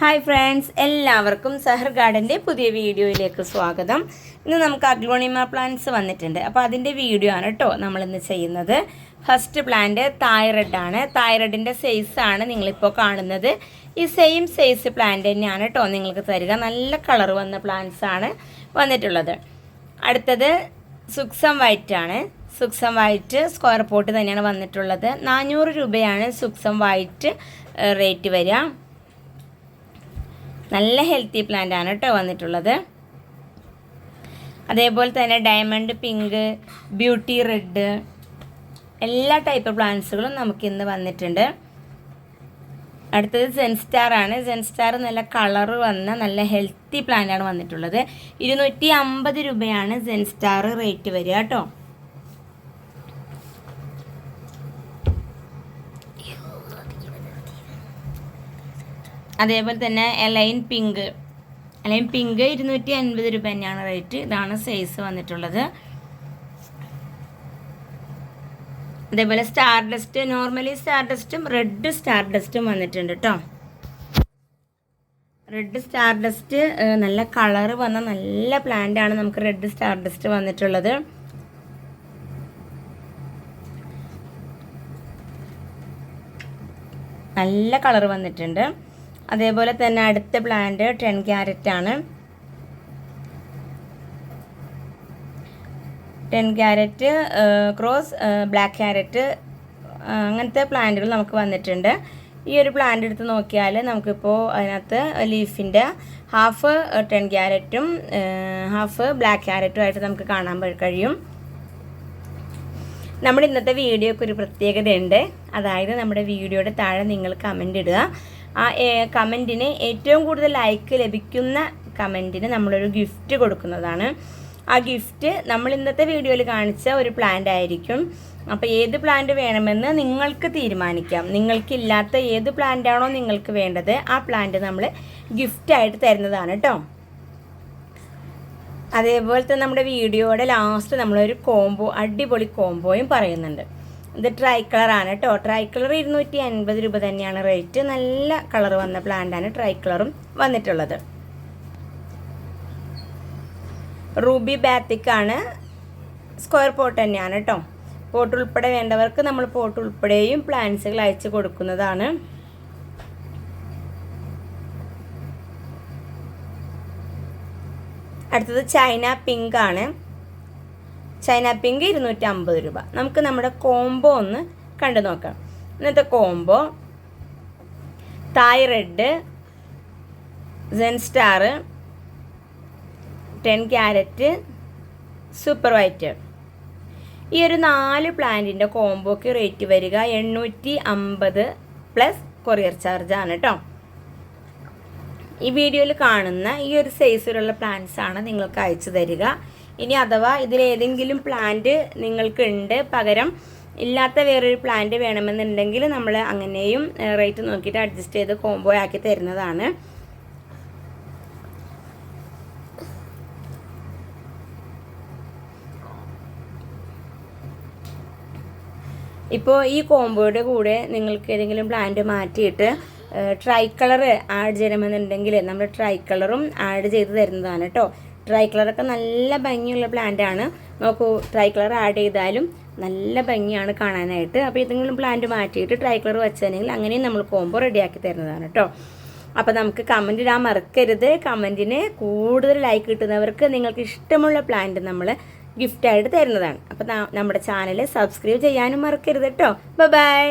Hi friends എല്ലാവർക്കും സഹർ ഗാർഡന്റെ പുതിയ വീഡിയോയിലേക്ക് സ്വാഗതം. ഇന്ന് നമുക്ക് അഗ്ലോണിമ പ്ലാന്റ്സ് വന്നിട്ടുണ്ട്. അപ്പോൾ അതിന്റെ വീഡിയോ ആണ് കേട്ടോ നമ്മളിന്ന് ചെയ്യുന്നത്. ഫസ്റ്റ് പ്ലാന്റ് തായ്റഡ് ആണ്. തായ്റഡിന്റെ സൈസാണ് നിങ്ങളിപ്പോൾ കാണുന്നത്. ഈ സെയിം സൈസ് പ്ലാന്റ് തന്നെയാണ് കേട്ടോ നിങ്ങൾക്ക് തരിക. നല്ല കളർ വന്ന പ്ലാന്റ്സ് ആണ് വന്നിട്ടുള്ളത്. അടുത്തത് സുക്സം വൈറ്റ് ആണ്. സുക്സം വൈറ്റ് സ്ക്വയർ പോട്ട് തന്നെയാണ് വന്നിട്ടുള്ളത്. നാനൂറ് രൂപയാണ് സുക്സം വൈറ്റ് റേറ്റ് വരിക. നല്ല ഹെൽത്തി പ്ലാന്റ് ആണ് കേട്ടോ വന്നിട്ടുള്ളത്. അതേപോലെ തന്നെ ഡയമണ്ട് പിങ്ക് ബ്യൂട്ടി റെഡ് എല്ലാ ടൈപ്പ് പ്ലാന്റ്സുകളും നമുക്ക് ഇന്ന് വന്നിട്ടുണ്ട്. അടുത്തത് സെൻസ്റ്റാർ ആണ്. സെൻസ്റ്റാർ നല്ല കളർ വന്ന നല്ല ഹെൽത്തി പ്ലാന്റ് ആണ് വന്നിട്ടുള്ളത്. ഇരുന്നൂറ്റി അമ്പത് രൂപയാണ് സെൻസ്റ്റാർ റേറ്റ് വരിക കേട്ടോ അതേപോലെ തന്നെ എലൈൻ പിങ്ക് എലൈൻ പിങ്ക് ഇരുന്നൂറ്റി അൻപത് രൂപ തന്നെയാണ് റേറ്റ് ഇതാണ് സൈസ് വന്നിട്ടുള്ളത്. അതേപോലെ സ്റ്റാർ ഡസ്റ്റ് നോർമലി സ്റ്റാർ ഡസ്റ്റും റെഡ് സ്റ്റാർ ഡസ്റ്റും വന്നിട്ടുണ്ട് കേട്ടോ റെഡ് സ്റ്റാർ ഡസ്റ്റ് നല്ല കളർ വന്ന നല്ല പ്ലാന്റ് ആണ് നമുക്ക് റെഡ് സ്റ്റാർ ഡസ്റ്റ് വന്നിട്ടുള്ളത്. നല്ല കളർ വന്നിട്ടുണ്ട്. അതേപോലെ തന്നെ അടുത്ത പ്ലാന്റ് ടെൻ ക്യാരറ്റ് ആണ്. Ten carat cross black carat അങ്ങനത്തെ പ്ലാന്റുകൾ നമുക്ക് വന്നിട്ടുണ്ട്. ഈ ഒരു പ്ലാന്റ് എടുത്ത് നോക്കിയാൽ നമുക്കിപ്പോൾ അതിനകത്ത് ലീഫിന്റെ ഹാഫ് ടെൻ ക്യാരറ്റും ഹാഫ് ബ്ലാക്ക് ക്യാരറ്റും ആയിട്ട് നമുക്ക് കാണാൻ കഴിയും. നമ്മുടെ ഇന്നത്തെ വീഡിയോക്ക് ഒരു പ്രത്യേകതയുണ്ട്. അതായത് നമ്മുടെ വീഡിയോയുടെ താഴെ നിങ്ങൾ കമന്റ് ഇടുക. ആ കമന്റിന് ഏറ്റവും കൂടുതൽ ലൈക്ക് ലഭിക്കുന്ന കമന്റിന് നമ്മളൊരു ഗിഫ്റ്റ് കൊടുക്കുന്നതാണ്. ആ ഗിഫ്റ്റ് നമ്മൾ ഇന്നത്തെ വീഡിയോയിൽ കാണിച്ച ഒരു പ്ലാന്റ് ആയിരിക്കും. അപ്പോൾ ഏത് പ്ലാന്റ് വേണമെന്ന് നിങ്ങൾക്ക് തീരുമാനിക്കാം. നിങ്ങൾക്കില്ലാത്ത ഏത് പ്ലാന്റ് ആണോ നിങ്ങൾക്ക് വേണ്ടത് ആ പ്ലാന്റ് നമ്മൾ ഗിഫ്റ്റായിട്ട് തരുന്നതാണ് കേട്ടോ അതേപോലെ തന്നെ നമ്മുടെ വീഡിയോയുടെ ലാസ്റ്റ് നമ്മളൊരു കോംബോ അടിപൊളി കോംബോയും പറയുന്നുണ്ട്. ഇത് ട്രൈ കളർ ആണ് കേട്ടോ ട്രൈ കളർ ഇരുന്നൂറ്റി അൻപത് രൂപ തന്നെയാണ് റേറ്റ് നല്ല കളർ വന്ന പ്ലാന്റാണ് ട്രൈ കളറും വന്നിട്ടുള്ളത്. റൂബി ബാത്തിക്കാണ് സ്ക്വയർ പോട്ട് തന്നെയാണ് കേട്ടോ പോട്ട് ഉൾപ്പെടെ വേണ്ടവർക്ക് നമ്മൾ പോട്ട് ഉൾപ്പെടെയും പ്ലാന്റ്സുകൾ അയച്ചു കൊടുക്കുന്നതാണ്. അടുത്തത് ചൈന പിങ്ക് ആണ്. ചൈന പിങ്ക് ഇരുന്നൂറ്റി അമ്പത് രൂപ. നമുക്ക് നമ്മുടെ കോംബോ ഒന്ന് കണ്ടു നോക്കാം. ഇന്നത്തെ combo Thai red zen star ten carrot super white. ഈ ഒരു നാല് പ്ലാന്റിന്റെ കോംബോക്ക് റേറ്റ് വരിക എണ്ണൂറ്റി അമ്പത് പ്ലസ് കൊറിയർ ചാർജ് ആണ് കേട്ടോ ഈ വീഡിയോയിൽ കാണുന്ന ഈ ഒരു സൈസിലുള്ള പ്ലാന്റ്സ് ആണ് നിങ്ങൾക്ക് അയച്ചു തരിക. ഇനി അഥവാ ഇതിലേതെങ്കിലും പ്ലാന്റ് നിങ്ങൾക്കുണ്ട് പകരം ഇല്ലാത്ത വേറൊരു പ്ലാന്റ് വേണമെന്നുണ്ടെങ്കിൽ നമ്മൾ അങ്ങനെയും റേറ്റ് നോക്കിയിട്ട് അഡ്ജസ്റ്റ് ചെയ്ത് കോംബോ ആക്കി തരുന്നതാണ്. ഇപ്പോൾ ഈ കോംബോയുടെ കൂടെ നിങ്ങൾക്ക് ഏതെങ്കിലും പ്ലാന്റ് മാറ്റിയിട്ട് ട്രൈ കളർ ആഡ് ചെയ്യണമെന്നുണ്ടെങ്കിൽ നമ്മൾ ട്രൈ കളറും ആഡ് ചെയ്ത് തരുന്നതാണ് കേട്ടോ ട്രൈ കളറൊക്കെ നല്ല ഭംഗിയുള്ള പ്ലാന്റ് ആണ്. നോക്കൂ ട്രൈ കളർ ആഡ് ചെയ്താലും നല്ല ഭംഗിയാണ് കാണാനായിട്ട്. അപ്പോൾ ഏതെങ്കിലും പ്ലാന്റ് മാറ്റിയിട്ട് ട്രൈ കളർ വെച്ചാണെങ്കിൽ അങ്ങനെയും നമ്മൾ കോംബോ റെഡിയാക്കി തരുന്നതാണ് കേട്ടോ അപ്പോൾ നമുക്ക് കമന്റ് ഇടാൻ മറക്കരുത്. കമന്റിന് കൂടുതൽ ലൈക്ക് കിട്ടുന്നവർക്ക് നിങ്ങൾക്ക് ഇഷ്ടമുള്ള പ്ലാന്റ് നമ്മൾ ഗിഫ്റ്റായിട്ട് തരുന്നതാണ്. അപ്പോൾ നമ്മുടെ ചാനൽ സബ്സ്ക്രൈബ് ചെയ്യാനും മറക്കരുത് കേട്ടോ ബൈ